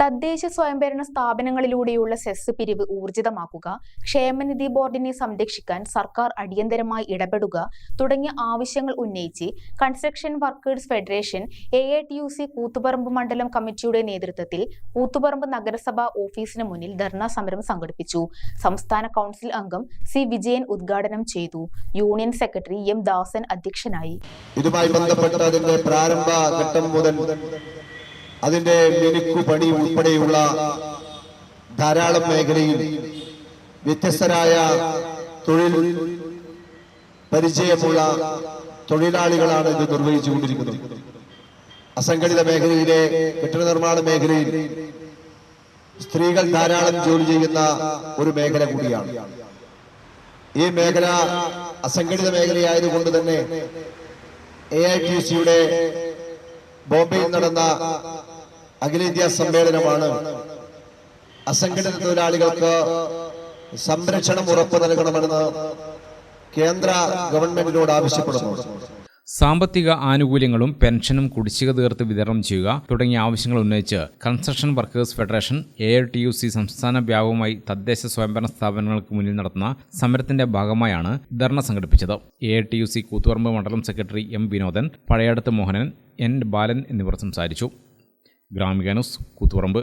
തദ്ദേശ സ്വയംഭരണ സ്ഥാപനങ്ങളിലൂടെയുള്ള സെസ് പിരിവ് ഊർജിതമാക്കുക ക്ഷേമനിധി ബോർഡിനെ സംരക്ഷിക്കാൻ സർക്കാർ അടിയന്തരമായി ഇടപെടുക തുടങ്ങിയ ആവശ്യങ്ങൾ ഉന്നയിച്ച് construction workers federation A A T U C Koothuparamba മണ്ഡലം കമ്മിറ്റിയുടെ നേതൃത്വത്തിൽ കൂത്തുപറമ്പ് നഗരസഭാ ഓഫീസിന് മുന്നിൽ ധർണാ സമരം സംഘടിപ്പിച്ചു. സംസ്ഥാന കൗൺസിൽ അംഗം സി വിജയൻ ഉദ്ഘാടനം ചെയ്തു. യൂണിയൻ സെക്രട്ടറി എം ദാസൻ അധ്യക്ഷനായി. ഇതുമായി ബന്ധപ്പെട്ട് പ്രാരംഭ ഘട്ടം മുതൽ അതിന്റെ മിനുക്കു പണി ഉൾപ്പെടെയുള്ള ധാരാളം മേഖലയിൽ വ്യത്യസ്തരായ തൊഴിൽ പരിചയമുള്ള തൊഴിലാളികളാണ് ഇത് നിർവഹിച്ചുകൊണ്ടിരിക്കുന്നത്. അസംഘടിത മേഖലയിലെ കെട്ടിട നിർമ്മാണ മേഖലയിൽ സ്ത്രീകൾ ധാരാളം ജോലി ചെയ്യുന്ന ഒരു മേഖല കൂടിയാണ്. ഈ മേഖല അസംഘടിത മേഖലയായതുകൊണ്ട് തന്നെ എ ഐ ടി സിയുടെ ബോംബെയിൽ നടന്ന അഖിലേന്ത്യാ സമ്മേളനമാണ്. അസംഘടിത തൊഴിലാളികൾക്ക് സംരക്ഷണം ഉറപ്പു നൽകണമെന്ന് കേന്ദ്ര ഗവൺമെന്റിനോട് ആവശ്യപ്പെടുന്നു. സാമ്പത്തിക ആനുകൂല്യങ്ങളും പെൻഷനും കുടിശ്ശിക തീർത്ത് വിതരണം ചെയ്യുക തുടങ്ങിയ ആവശ്യങ്ങൾ ഉന്നയിച്ച് construction workers federation A I T U C സംസ്ഥാന വ്യാപകമായി തദ്ദേശ സ്വയംഭരണ സ്ഥാപനങ്ങൾക്ക് മുന്നിൽ നടത്തുന്ന സമരത്തിന്റെ ഭാഗമായാണ് ധർണ സംഘടിപ്പിച്ചത്. A I T U C Koothuparamba മണ്ഡലം secretary M Vinodan Pazhayadath Mohanan N Balan എന്നിവർ സംസാരിച്ചു. Gramika news Koothuparamba.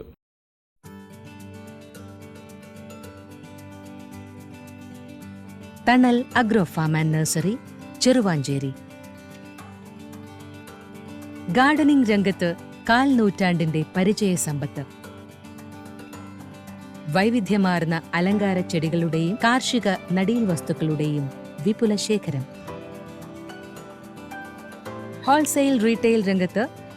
Thanal agro farm and nursery Cheruvanchery. Gardening രംഗത്ത് കാൽ നൂറ്റാണ്ടിന്റെ പരിചയ സമ്പത്ത്. വൈവിധ്യമാർന്ന അലങ്കാര ചെടികളുടെയും കാർഷിക നടീൽ വസ്തുക്കളുടെയും വിപുല ശേഖരം ഹോൾസെയിൽ റീറ്റെയിൽ രംഗത്ത്